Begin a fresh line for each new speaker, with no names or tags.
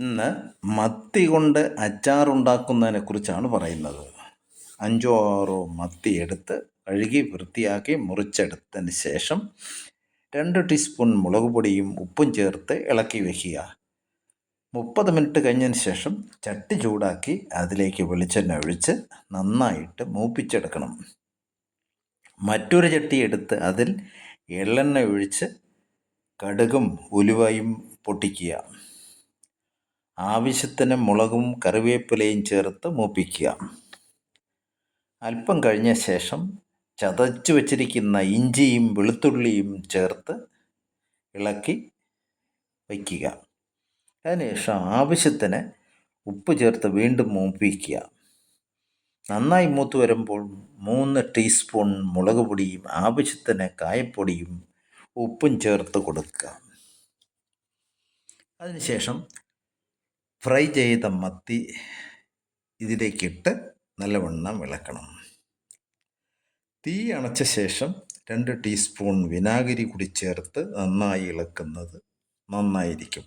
ഇന്ന് മത്തി കൊണ്ട് അച്ചാറുണ്ടാക്കുന്നതിനെ കുറിച്ചാണ് പറയുന്നത്. അഞ്ചോ ആറോ മത്തി എടുത്ത് കഴുകി വൃത്തിയാക്കി മുറിച്ചെടുത്തതിന് ശേഷം രണ്ട് ടീസ്പൂൺ മുളക് പൊടിയും ഉപ്പും ചേർത്ത് ഇളക്കി വയ്ക്കുക മുപ്പത് മിനിറ്റ് കഴിഞ്ഞതിന് ശേഷം ചട്ടി ചൂടാക്കി അതിലേക്ക് വെളിച്ചെണ്ണ ഒഴിച്ച് നന്നായിട്ട് മൂപ്പിച്ചെടുക്കണം. മറ്റൊരു ചട്ടി എടുത്ത് അതിൽ എള്ളെണ്ണ ഒഴിച്ച് കടുകും ഉലുവയും പൊട്ടിക്കുക. ആവശ്യത്തിന് മുളകും കറിവേപ്പിലയും ചേർത്ത് മൂപ്പിക്കുക. അല്പം കഴിഞ്ഞ ശേഷം ചതച്ചു വച്ചിരിക്കുന്ന ഇഞ്ചിയും വെളുത്തുള്ളിയും ചേർത്ത് ഇളക്കി വയ്ക്കുക. അതിനുശേഷം ആവശ്യത്തിന് ഉപ്പ് ചേർത്ത് വീണ്ടും മൂപ്പിക്കുക. നന്നായി മൂത്ത് വരുമ്പോൾ മൂന്ന് ടീസ്പൂൺ മുളക് പൊടിയും ആവശ്യത്തിന് കായപ്പൊടിയും ഉപ്പും ചേർത്ത് കൊടുക്കുക. അതിനുശേഷം ഫ്രൈ ചെയ്ത മത്തി ഇതിലേക്കിട്ട് നല്ലവണ്ണം വിളക്കണം. തീ അണച്ച ശേഷം രണ്ട് ടീസ്പൂൺ വിനാഗിരി കൂടി ചേർത്ത് നന്നായി ഇളക്കുന്നത് നന്നായിരിക്കും.